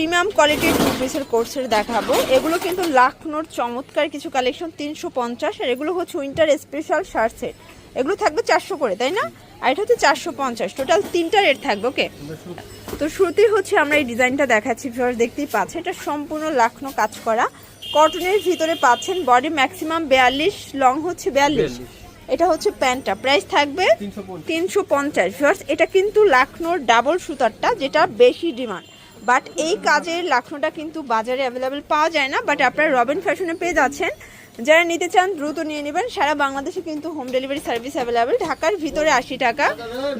Premium কোয়ালিটির two পিসের কোর্সের দেখাবো। এগুলো কিন্তু লাখনোর চমৎকার কিছু কালেকশন তিনশো পঞ্চাশ আর এগুলো হচ্ছে উইন্টার স্পেশাল শার্ট সেট এগুলো থাকবে চারশো করে তাই না? আর এটা হচ্ছে চারশো পঞ্চাশ টোটাল তিনটা রেট থাকবে ওকে তো শুরুতেই হচ্ছে আমরা এই ডিজাইনটা দেখাচ্ছি ভিউয়ার দেখতেই পাচ্ছি এটা সম্পূর্ণ লাখনো কাজ করা। কটনের ভিতরে পাচ্ছেন বডি ম্যাক্সিমাম বিয়াল্লিশ লং হচ্ছে বিয়াল্লিশ। এটা হচ্ছে প্যান্টটা প্রাইস থাকবে তিনশো পঞ্চাশ। ভিউয়ার্স এটা কিন্তু লাখনোর ডাবল সুতারটা যেটা বেশি ডিমান্ড বাট এই কাজের লাখনোটা কিন্তু বাজারে অ্যাভেলেবেল পাওয়া যায় না বাট আপনারা রবিন ফ্যাশনে পেয়ে যাচ্ছেন। যারা নিতে চান, দ্রুত নিয়ে নেবেন। সারা বাংলাদেশে কিন্তু হোম ডেলিভারি সার্ভিস অ্যাভেলেবেল ঢাকার ভিতরে আশি টাকা,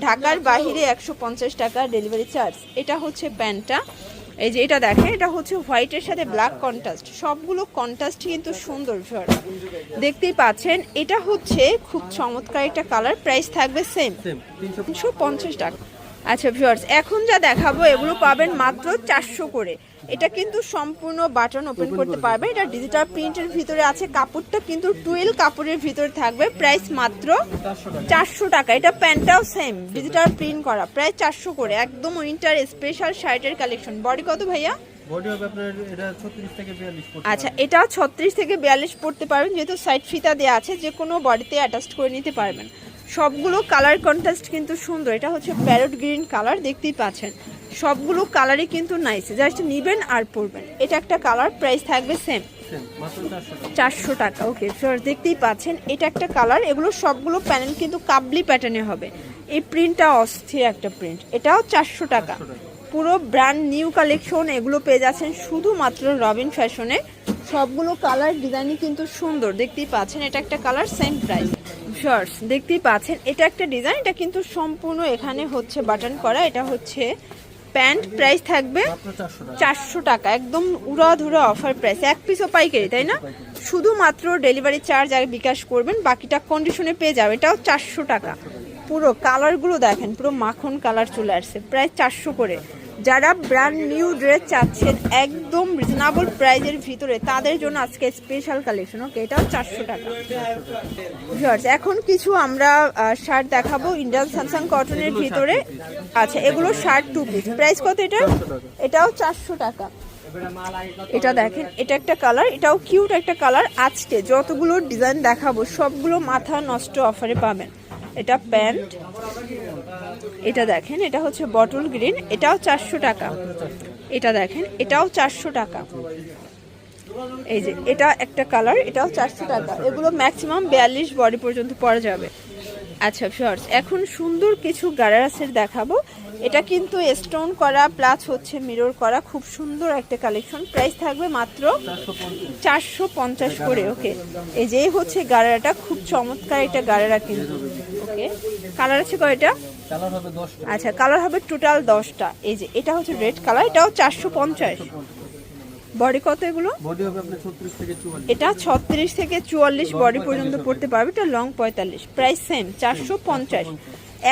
ঢাকার বাহিরে একশো পঞ্চাশ টাকা ডেলিভারি চার্জ এটা হচ্ছে প্যান্টটা। এই যে এটা দেখেন, এটা হচ্ছে হোয়াইটের সাথে ব্ল্যাক কন্ট্রাস্ট সবগুলো কন্ট্রাস্ট কিন্তু সুন্দর ভিউয়ার দেখতেই পাচ্ছেন, এটা হচ্ছে খুব চমৎকার একটা কালার প্রাইস থাকবে সেম তিনশো পঞ্চাশ টাকা। আচ্ছা ভিউয়ার্স এখন যা দেখাবো এগুলো পাবেন মাত্র চারশো করে। এটা কিন্তু সম্পূর্ণ বাটন ওপেন করতে পারবে। এটা ডিজিটাল প্রিন্টের ভিতরে আছে। কাপড়টা কিন্তু টুয়েলভ কাপড়ের ভিতরে থাকবে। প্রাইস মাত্র চারশো টাকা। এটা প্যান্টটাও সেম ডিজিটাল প্রিন্ট করা। প্রায় চারশো করে। একদম উইন্টার স্পেশাল শার্টের কালেকশন বডি কত ভাইয়া? বডি হবে আপনার এটা 36 থেকে 42 পড়তে আচ্ছা এটা ছত্রিশ থেকে বিয়াল্লিশ পড়তে পারবেন। যেহেতু সাইড ফিতা দেওয়া আছে যে কোনো বডিতে অ্যাটাচ করে নিতে পারবেন। সবগুলো কালার কন্ট্রাস্ট কিন্তু সুন্দর। এটা হচ্ছে প্যারট গ্রিন কালার দেখতেই পাচ্ছেন। সবগুলো কালারই কিন্তু নাইস জাস্ট নিবেন আর পরবেন। এটা একটা কালার প্রাইস থাকবে সেম সেম মাত্র 400 টাকা। চারশো টাকা ওকে দেখতেই পাচ্ছেন। এটা একটা কালার এগুলো সবগুলো প্যানেল কিন্তু কাবলি প্যাটার্নে হবে। এই প্রিন্টটা অস্থির একটা প্রিন্ট এটাও চারশো টাকা। পুরো ব্র্যান্ড নিউ কালেকশন এগুলো পেয়ে যাচ্ছেন শুধুমাত্র রবিন ফ্যাশনে সবগুলো কালার ডিজাইনই কিন্তু সুন্দর। দেখতেই পাচ্ছেন এটা একটা কালার সেম প্রাইস শর্টস দেখতেই পাচ্ছেন, এটা একটা ডিজাইন এটা কিন্তু সম্পূর্ণ এখানে হচ্ছে বাটন করা। এটা হচ্ছে প্যান্ট প্রাইস থাকবে মাত্র 400 টাকা চারশো টাকা, একদম উড়াধুরা অফার প্রাইস এক পিসও পাইকারি, তাই না? শুধুমাত্র ডেলিভারি চার্জ আর বিকাশ করবেন, বাকিটা কন্ডিশনে পেয়ে যাবে। এটাও চারশো টাকা। পুরো কালারগুলো দেখেন, পুরো মাখন কালার চলে আসছে, প্রায় চারশো করে। যারা ব্র্যান্ড নিউ ড্রেস চাচ্ছেন, একদম রিজনেবল প্রাইজের ভিতরে, তাদের জন্য আজকে স্পেশাল কালেকশন ওকে এটাও চারশো টাকা। এখন কিছু আমরা শার্ট দেখাবো ইন্ডিয়ান স্যামসাং কটনের ভিতরে। আচ্ছা এগুলো শার্ট টু পিস প্রাইস কত এটা? এটাও চারশো টাকা। এটা দেখেন, এটা একটা কালার এটাও কিউট একটা কালার আজকে যতগুলো ডিজাইন দেখাবো, সবগুলো মাথা নষ্ট অফারে পাবেন। এটা প্যান্ট। এটা দেখেন, এটা হচ্ছে বটল গ্রিন, এটাও চারশো টাকা। এটা দেখেন, এটাও চারশো টাকা। এই যে, এটা একটা কালার, এটাও চারশো টাকা। এগুলো ম্যাক্সিমাম বিয়াল্লিশ বডি পর্যন্ত পরা যাবে। আচ্ছা শর্টস এখন সুন্দর কিছু গারারাসের দেখাবো। এটা কিন্তু স্টোন করা প্লাস হচ্ছে মিরর করা। খুব সুন্দর একটা কালেকশন প্রাইস থাকবে মাত্র চারশো পঞ্চাশ করে ওকে এই যে হচ্ছে গারারাটা। খুব চমৎকার একটা গারারা কিন্তু। কালার আছে কয়টা কালার হবে 10 আচ্ছা কালার হবে টোটাল দশটা। এই যে এটা হচ্ছে রেড কালার এটাও চারশো পঞ্চাশ। বডি কত এগুলো? বডি হবে আপনার 36 থেকে 44 এটা ছত্রিশ থেকে চুয়াল্লিশ বডি পর্যন্ত পড়তে পারবে এটা লং পঁয়তাল্লিশ। প্রাইস সেম চারশো পঞ্চাশ।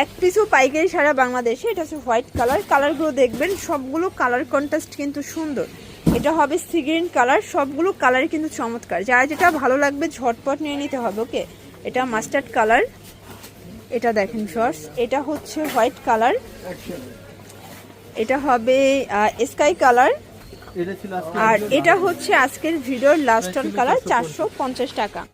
এক পিসও পাইকারি সারা বাংলাদেশে এটা হচ্ছে হোয়াইট কালার কালারগুলো দেখবেন সবগুলো কালার কন্ট্রাস্ট কিন্তু সুন্দর। এটা হবে সিগ্রিন কালার সবগুলো কালার কিন্তু চমৎকার। যার যেটা ভালো লাগবে ঝটপট নিয়ে নিতে হবে ওকে এটা মাস্টার্ড কালার এটা দেখেন শর্টস এটা হচ্ছে হোয়াইট কালার। এটা হবে স্কাই কালার। আর এটা হচ্ছে আজকের ভিডিওর লাস্ট অন কালার চারশো পঞ্চাশ টাকা।